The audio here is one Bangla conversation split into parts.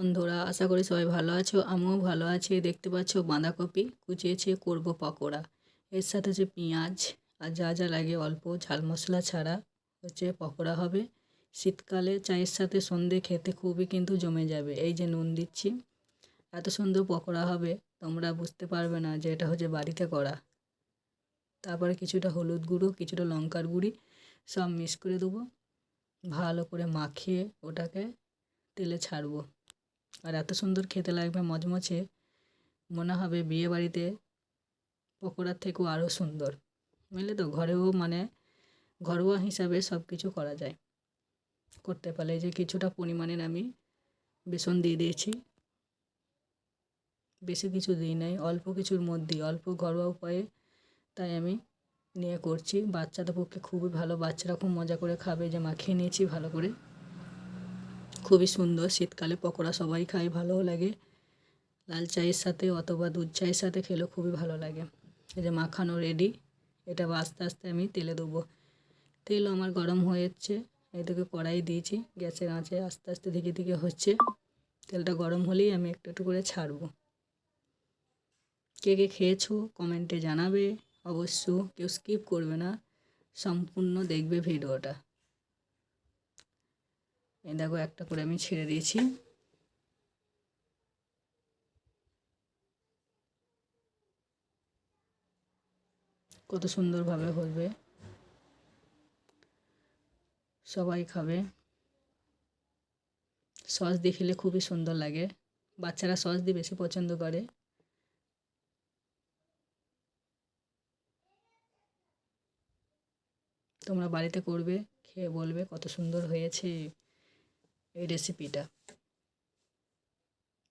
বন্ধুরা, আশা করি সবাই ভালো আছো। আমিও ভালো আছি। দেখতে পাচ্ছ বাঁধাকপি কুচিয়েছে, করব পকোড়া। এর সাথে হচ্ছে পেঁয়াজ আর যা যা লাগে অল্প ঝাল মশলা ছাড়া হচ্ছে পকোড়া হবে। শীতকালে চায়ের সাথে সন্ধে খেতে খুবই কিন্তু জমে যাবে। এই যে নুন দিচ্ছি, এত সুন্দর পকোড়া হবে, তোমরা বুঝতে পারবে না যে এটা হচ্ছে বাড়িতে করা। তারপরে কিছুটা হলুদ গুঁড়ো, কিছুটা লঙ্কার গুঁড়ি, সব মিক্স করে দেবো। ভালো করে মাখিয়ে ওটাকে তেলে ছাড়বো। আর এত সুন্দর খেতে লাগবে মচমচে মনে হবে বিয়ে বাড়িতে পকোড়ার থেকেও আরও সুন্দর। বুঝলে তো? ঘরেও মানে ঘরোয়া হিসাবে সব কিছু করা যায়। করতে পারলে যে কিছুটা পরিমাণের আমি বেসন দিয়ে দিয়েছি। বেশি কিছু দিই নাই, অল্প কিছুর মধ্যেই অল্প ঘরোয়া উপায়ে তাই আমি নিয়ে করছি। বাচ্চাদের পক্ষে খুবই ভালো, বাচ্চারা খুব মজা করে খাবে যে মাখিয়ে নিয়েছি ভালো করে। খুবই সুন্দর। শীতকালে পকোড়া সবাই খায়, ভালোও লাগে। লাল চায়ের সাথে অথবা দুধ চায়ের সাথে খেলেও খুবই ভালো লাগে। এই যে মাখানো রেডি এটা আস্তে আস্তে আমি তেলে দেবো। তেল আমার গরম হয়েছে এদিকে কড়াই দিয়েছি, গ্যাসের আঁচে আস্তে আস্তে ধীরে ধীরে হচ্ছে। তেলটা গরম হলেই আমি একটু একটু করে ছাড়বো। কে কে খেয়েছো কমেন্টে জানাবে। অবশ্য কেউ স্কিপ করবে না। সম্পূর্ণ দেখবে ভিডিওটা। এই দেখো, একটা করে আমি ছেড়ে দিয়েছি। কত সুন্দরভাবে হবে সবাই খাবে। সস দিয়ে খুবই সুন্দর লাগে। বাচ্চারা সস দিয়ে বেশি পছন্দ করে। তোমরা বাড়িতে করবে, খেয়ে বলবে কত সুন্দর হয়েছে। এই রেসিপিটা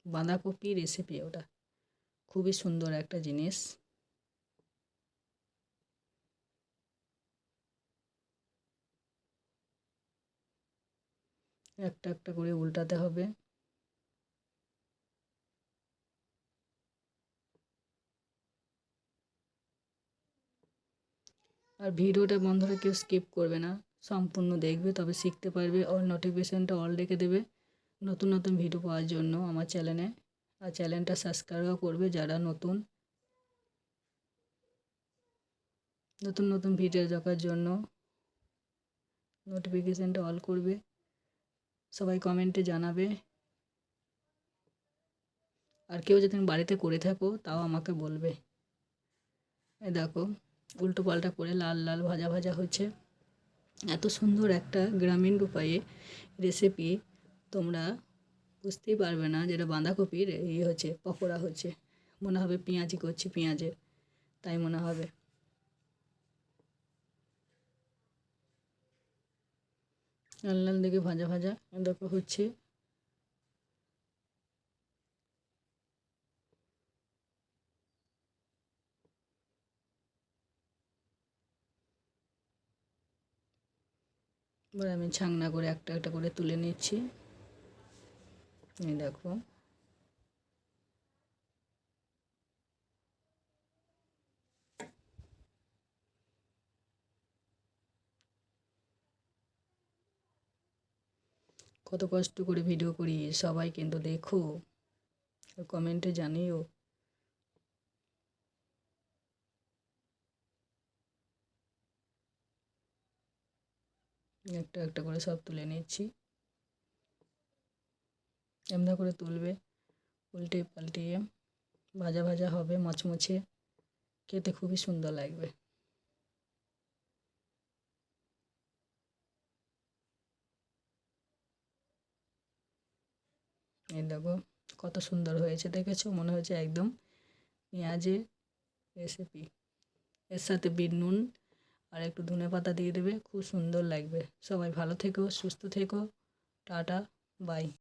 বাঁধাকপি রেসিপি ওটা। খুবই সুন্দর একটা জিনিস। একটা একটা করে উল্টাতে হবে। আর ভিডিওটা বন্ধুরা কেউ স্কিপ করবে না। সম্পূর্ণ দেখবে, তবে শিখতে পারবে অল নোটিফিকেশানটা অল রেখে দেবে। নতুন নতুন ভিডিও পাওয়ার জন্য আমার চ্যানেলে আর চ্যানেলটা সাবস্ক্রাইবও করবে যারা নতুন। নতুন নতুন ভিডিও দেখার জন্য নোটিফিকেশানটা অল করবে। সবাই কমেন্টে জানাবে। আর কেউ যদি বাড়িতে করে থাকো, তাও আমাকে বলবে। এ দেখো, উল্টো পাল্টা করে লাল লাল ভাজা ভাজা হচ্ছে। এত সুন্দর একটা গ্রামীণ উপায়ে রেসিপি তোমরা বুঝতেই পারবে না যেটা বাঁধাকপির ইয়ে হচ্ছে, পকোড়া হচ্ছে। মনে হবে পেঁয়াজি করছি পেঁয়াজের তাই মনে হবে। লাল লাল ভাজা ভাজা দেখো হচ্ছে। এবার আমি ছাংনা করে একটা একটা করে তুলে নিচ্ছি। এই দেখো। কত কষ্ট করে ভিডিও করি, সবাই কিন্তু দেখো। কমেন্টে জানিও। একটা একটা করে সব তুলে নিচ্ছি। এমনি করে তুলবে, উল্টে পাল্টিয়ে। ভাজা ভাজা হবে, মচমচে। খেতে খুবই সুন্দর লাগবে। এই দেখো, কত সুন্দর হয়েছে, দেখেছ? মনে হচ্ছে একদম পেঁয়াজের রেসিপি এর সাথে বিট নুন আর একটু ধনে পাতা দিয়ে দেবে, খুব সুন্দর লাগবে। সবাই ভালো থেকো, সুস্থ থেকো, টাটা বাই